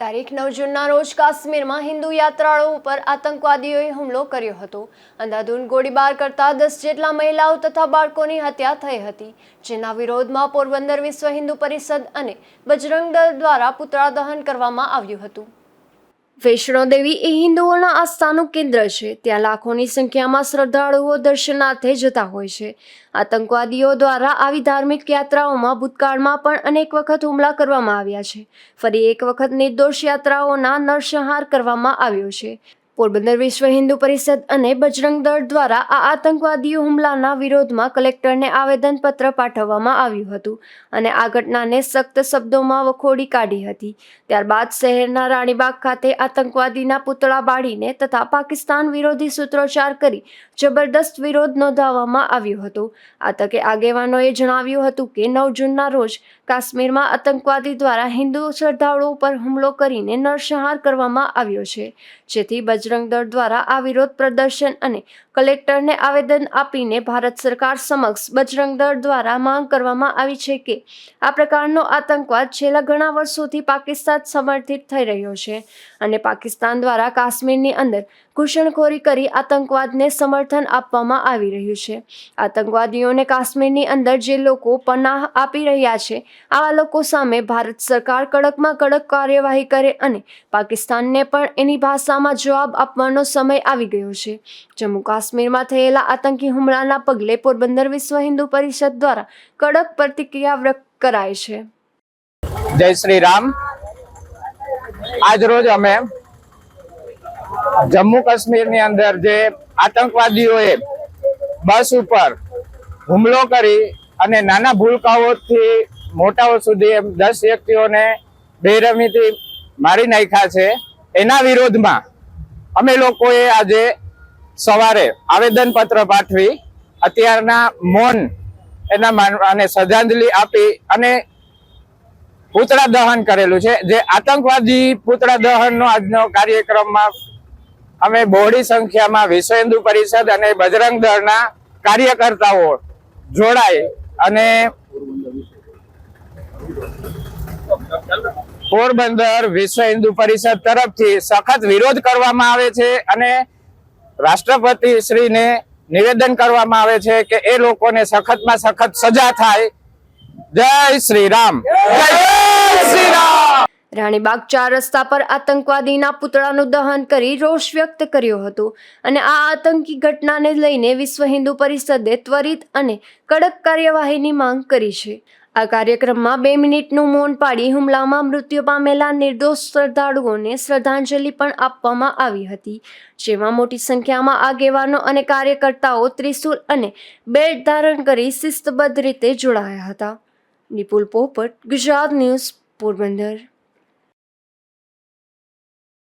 તારીખ નવ જૂનના રોજ કાશ્મીરમાં હિન્દુ યાત્રાળુઓ ઉપર આતંકવાદીઓએ હુમલો કર્યો હતો. અંધાધૂન ગોળીબાર કરતા દસ જેટલા મહિલાઓ તથા બાળકોની હત્યા થઈ હતી. જેના વિરોધમાં પોરબંદર વિશ્વ હિન્દુ પરિષદ અને બજરંગ દળ દ્વારા પુતળા દહન કરવામાં આવ્યું હતું. વૈષ્ણોદેવી એ હિન્દુઓના આસ્થાનું કેન્દ્ર છે. ત્યાં લાખોની સંખ્યામાં શ્રદ્ધાળુઓ દર્શનાર્થે જતા હોય છે. આતંકવાદીઓ દ્વારા આવી ધાર્મિક યાત્રાઓમાં ભૂતકાળમાં પણ અનેક વખત હુમલા કરવામાં આવ્યા છે. ફરી એક વખત નિર્દોષ યાત્રાઓના નરસંહાર કરવામાં આવ્યો છે. પોરબંદર વિશ્વ હિન્દુ પરિષદ અને બજરંગ દળ દ્વારા આ આતંકવાદીઓ હુમલાના વિરોધમાં કલેક્ટરને આવેદનપત્ર પાઠવવામાં આવ્યું હતું અને આ ઘટનાને સખ્ત શબ્દોમાં વખોડી કાઢી હતી. ત્યારબાદ શહેરના રાણીબાગ ખાતે આતંકવાદીના પુતળા બાળીને તથા પાકિસ્તાન વિરોધી સૂત્રોચ્ચાર કરી જબરદસ્ત વિરોધ નોંધાવવામાં આવ્યો હતો. આ તકે આગેવાનોએ જણાવ્યું હતું કે નવ જૂનના રોજ કાશ્મીરમાં આતંકવાદી દ્વારા હિન્દુ શ્રદ્ધાળુઓ પર હુમલો કરીને નરસંહાર કરવામાં આવ્યો છે. જેથી બજરંગ દળ દ્વારા આ વિરોધ પ્રદર્શન અને કલેક્ટરને આવેદન આપીને ભારત સરકાર સમક્ષ બજરંગ દળ દ્વારા માંગ કરવામાં આવી છે કે આ પ્રકારનો આતંકવાદ છેલ્લા ઘણા વર્ષોથી પાકિસ્તાન સમર્થિત થઈ રહ્યો છે અને પાકિસ્તાન દ્વારા કાશ્મીરની અંદર ઘૂસણખોરી કરી આતંકવાદને સમર્થન આપવામાં આવી રહ્યું છે. આતંકવાદીઓને કાશ્મીરની અંદર જે લોકો પનાહ આપી રહ્યા છે આવા લોકો સામે ભારત સરકાર કડકમાં કડક કાર્યવાહી કરે અને પાકિસ્તાનને પણ એની ભાષામાં જવાબ આપવાનો સમય આવી ગયો છે. જમ્મુ કાશ્મીરમાં થયેલા આતંકી હુમલાના પગલે પોરબંદર વિશ્વ હિન્દુ પરિષદ દ્વારા કડક પ્રતિક્રિયા વ્યક્ત કરાય છે. જય શ્રી રામ. આજ રોજ અમે જમ્મુ કાશ્મીરની અંદર જે આતંકવાદીઓએ બસ ઉપર હુમલો કરી અને નાના ભૂલકાઓથી મોટાઓ સુધી એમ દસ વ્યક્તિઓને બેરમીથી મારી નાખ્યા છે. એના વિરોધમાં અમે લોકોએ આજે સવારે આવેદન પત્ર પાઠવી, અત્યારના મૌન એના માનવાને શ્રદ્ધાંજલિ આપી અને પૂતળા દહન કરેલું છે. જે આતંકવાદી પૂતળા દહનનો આજનો કાર્યક્રમમાં અમે બહોળી સંખ્યામાં વિશ્વ હિન્દુ પરિષદ અને બજરંગ દળના કાર્યકર્તાઓ જોડાય અને પોરબંદર વિશ્વ હિન્દુ પરિષદ તરફથી સખત વિરોધ કરવામાં આવે છે અને રાષ્ટ્રપતિ શ્રીને નિવેદન કરવામાં આવે છે કે એ લોકોને સખતમાં સખત સજા થાય. જય શ્રી રામ. જય શ્રી રામ. રાણીબાગ ચાર રસ્તા પર આતંકવાદીના પુતળાનું દહન કરી રોષ વ્યક્ત કર્યો હતો અને આ આતંકી ઘટનાને લઈને વિશ્વ હિન્દુ પરિષદે ત્વરિત અને કડક કાર્યવાહીની માંગ કરી છે. આ કાર્યક્રમમાં બે મિનિટનું મૌન પાડી હુમલામાં મૃત્યુ પામેલા નિર્દોષ શ્રદ્ધાળુઓને શ્રદ્ધાંજલિ પણ આપવામાં આવી હતી, જેમાં મોટી સંખ્યામાં આગેવાનો અને કાર્યકર્તાઓ ત્રિશુલ અને બેલ્ટ ધારણ કરી શિસ્તબદ્ધ રીતે જોડાયા હતા. નિપુલ પોપટ, ગુજરાત ન્યૂઝ પોરબંદર.